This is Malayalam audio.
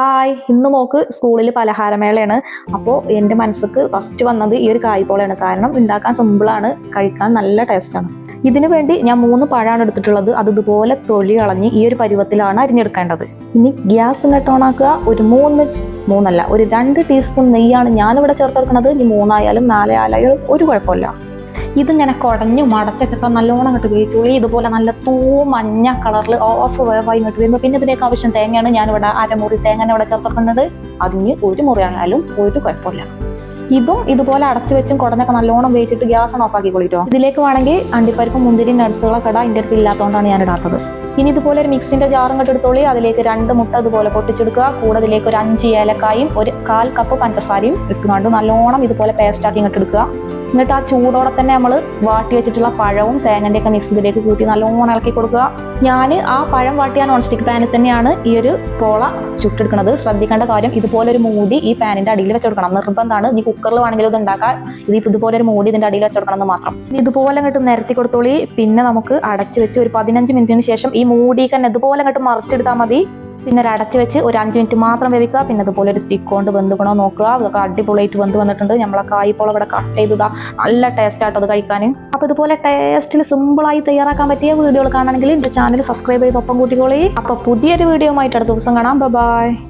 ഹായ് ഇന്ന് മോക്ക് സ്കൂളിൽ പലഹാരമേളയാണ്. അപ്പോൾ എന്റെ മനസ്സിക്ക് ഫസ്റ്റ് വന്നത് ഈ ഒരു കായ്പോളയാണ്. കാരണം ഉണ്ടാക്കാൻ സിമ്പിളാണ് കഴിക്കാൻ നല്ല ടേസ്റ്റാണ് ഇതിനു വേണ്ടി ഞാൻ മൂന്ന് പഴമാണ് എടുത്തിട്ടുള്ളത്. അത് ഇതുപോലെ തൊലി കളഞ്ഞ് ഈ ഒരു പരുവത്തിലാണ് അരിഞ്ഞെടുക്കേണ്ടത്. ഇനി ഗ്യാസ് ഇങ്ങോട്ട് ഓണാക്കുക ഒരു മൂന്ന് മൂന്നല്ല ഒരു രണ്ട് ടീസ്പൂൺ നെയ്യാണ് ഞാനിവിടെ ചേർത്തെടുക്കുന്നത് ഇനി മൂന്നായാലും നാലായാലും ഒരു കുഴപ്പമില്ല. ഇതിങ്ങനെ കുടഞ്ഞു മടച്ചിട്ട് നല്ലോണം ഇങ്ങോട്ട് വേവിച്ചോളി ഇതുപോലെ നല്ല തൂ മഞ്ഞ കളറിൽ ഓഫ് വേവായി ഇങ്ങോട്ട് വരുമ്പോൾ പിന്നെ ഇതിലേക്ക് ആവശ്യം തേങ്ങയാണ് ഞാനിവിടെ അരമുറി തേങ്ങ ഇവിടെ ചേർത്തിട്ടുണ്ട് അതിന് ഒരു മുറി ആയാലും ഒരു കുഴപ്പമില്ല. ഇതും ഇതുപോലെ അടച്ചു വെച്ചും കുടഞ്ഞൊക്കെ നല്ലോണം വേച്ചിട്ട് ഗ്യാസ് ഓഫ് ആക്കി കൊള്ളിട്ടോ. ഇതിലേക്ക് വേണമെങ്കിൽ അണ്ടിപ്പരിപ്പ് മുന്തിരി നട്സുകളൊക്കെ ഇടാം. എന്റെ അടുത്ത് ഇല്ലാത്തതുകൊണ്ടാണ് ഞാൻ ഇടാത്തത്. ഇനി ഇതുപോലെ ഒരു മിക്സിന്റെ ജാറും കട്ട് എടുത്തോളി. അതിലേക്ക് രണ്ട് മുട്ട ഇതുപോലെ പൊട്ടിച്ചെടുക്കുക. കൂടെ അതിലേക്ക് ഒരു അഞ്ച് ഏലക്കായും ഒരു കാൽ കപ്പ് പഞ്ചസാരയും ഇട്ടുകൊണ്ട് നല്ലോണം ഇതുപോലെ പേസ്റ്റാക്കി ഇങ്ങോട്ട് എടുക്കുക. എന്നിട്ട് ആ ചൂടോടെ തന്നെ നമ്മൾ വാട്ടി വെച്ചിട്ടുള്ള പഴവും തേങ്ങന്റെ ഒക്കെ മിക്സ് ഇതിലേക്ക് കൂട്ടി നല്ലോണം ഇളക്കി കൊടുക്കുക. ഞാൻ ആ പഴം വാട്ടിയ നോൺ സ്റ്റിക്ക് പാനിൽ തന്നെയാണ് ഈ ഒരു പോള ചുട്ടെടുക്കുന്നത് ശ്രദ്ധിക്കേണ്ട കാര്യം ഇതുപോലെ ഒരു മൂടി ഈ പാനിന്റെ അടിയിൽ വെച്ചെടുക്കണം നിർബന്ധമാണ് ഈ കുക്കറിൽ വേണമെങ്കിലും ഇത് ഉണ്ടാക്കാൻ ഇത് ഇതുപോലെ ഒരു മൂടി ഇതിന്റെ അടിയിൽ വെച്ചെടുക്കണം എന്ന് മാത്രം. ഇതുപോലെ അങ്ങോട്ട് നിരത്തി കൊടുത്തോളി. പിന്നെ നമുക്ക് അടച്ചു വെച്ച് ഒരു പതിനഞ്ച് മിനിറ്റിന് ശേഷം ഈ മൂടി തന്നെ ഇതുപോലെ അങ്ങോട്ട് മറിച്ചെടുത്താൽ മതി. പിന്നെ ഒരു വെച്ച് ഒരു അഞ്ച് മിനിറ്റ് മാത്രം വേവിക്കുക. പിന്നെ അതുപോലെ ഒരു സ്റ്റിക്ക് കൊണ്ട് വെന്തുക്കണോ നോക്കുക. അതൊക്കെ അടിപൊളിയായിട്ട് വെന്ത് വന്നിട്ടുണ്ട്. നമ്മളെ കായ്പോളം ഇവിടെ കട്ട് ചെയ്തതാ. നല്ല ടേസ്റ്റ് ആട്ടോ അത് കഴിക്കാൻ. അപ്പോൾ ഇതുപോലെ ടേസ്റ്റിൽ സിമ്പിളായി തയ്യാറാക്കാൻ പറ്റിയ വീഡിയോകൾ കാണണമെങ്കിൽ എന്റെ ചാനൽ സബ്സ്ക്രൈബ് ചെയ്ത് ഒപ്പം കൂട്ടിക്കോളി. അപ്പോൾ പുതിയൊരു വീഡിയോ ആയിട്ട് അടുത്ത ദിവസം കാണാം. ബൈ